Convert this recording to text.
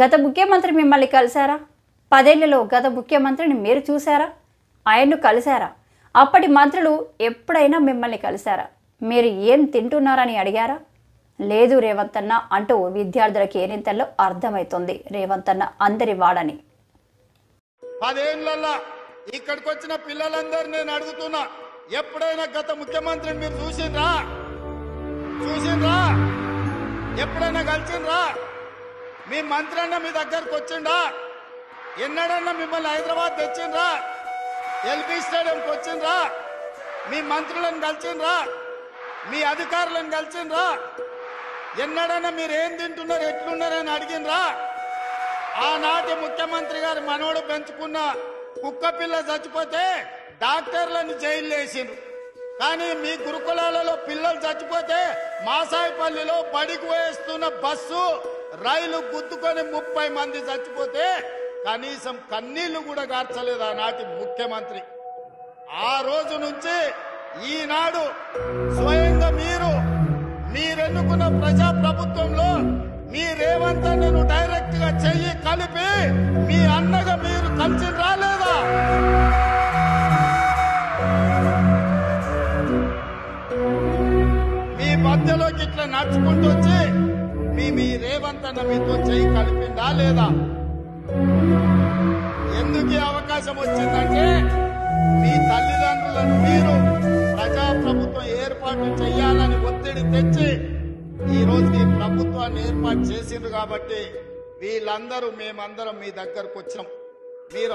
గత ముఖ్యమంత్రి మిమ్మల్ని కలిశారా? పదేళ్ళలో గత ముఖ్యమంత్రిని మీరు చూశారా? ఆయన్ను కలిశారా? అప్పటి మంత్రులు ఎప్పుడైనా మిమ్మల్ని కలిశారా? మీరు ఏం తింటున్నారని అడిగారా? లేదు రేవంత్ అన్న అంటూ విద్యార్థులకు ఏనింతల్లో అర్థమవుతుంది రేవంత్ అన్న అందరి వాడని. పదేళ్ళలో ఇక్కడికి వచ్చిన పిల్లలందరూ నేను అడుగుతున్నా ఎప్పుడైనా గత ముఖ్యమంత్రిని మీరు చూసిండ్రా? చూసిండ్రా? ఎప్పుడైనా కలిసిండ్రా? మీ మంత్రి అన్న మీ దగ్గరకు వచ్చిండా? ఎన్నడన్నా మిమ్మల్ని హైదరాబాద్ తెచ్చిండ్రా? ఎల్బీ స్టేడియంకి వచ్చిండ్రా? మీ మంత్రులను కలిసిండ్రా? మీ అధికారులను కలిసిండ్రా? ఎన్నడన్నా మీరు ఏం తింటున్నారు ఎట్లున్నారని అడిగిండ్రా? ఆనాటి ముఖ్యమంత్రి గారి మనవడు పెంచుకున్న కుక్క పిల్ల చచ్చిపోతే డాక్టర్లను జైలు వేసిండ్రు. కానీ మీ గురుకులాలలో పిల్లలు చచ్చిపోతే మాసాయిపల్లిలో బడికి వేస్తున్న బస్సు రైలు గుద్దుకొని ముప్పై మంది చచ్చిపోతే కనీసం కన్నీళ్ళు కూడా గార్చలేదు ఆనాటి ముఖ్యమంత్రి. ఆ రోజు నుంచి ఈనాడు స్వయంగా మీరు మీరెన్నుకున్న ప్రజా ప్రభుత్వంలో మీ రేవంత్ అన్నను డైరెక్ట్గా చెయ్యి కలిపి మీ అన్నగా మీరు కలిసి రాలేదా? మీ మధ్యలోకి ఇట్లా నడుచుకుంటూ వచ్చి మీ మీ రేవంత్ అన్న మీతో చేయి కలిపిందా లేదా? ఎందుకు అవకాశం వచ్చిందంటే మీ తల్లిదండ్రులను మీరు ప్రజాప్రభుత్వం ఏర్పాటు చేయాలని ఒత్తిడి తెచ్చి ఈ రోజు ఈ ప్రభుత్వాన్ని ఏర్పాటు చేసిండ్రు కాబట్టి వీళ్ళందరూ మేమందరం మీ దగ్గరకు వచ్చాం మీరు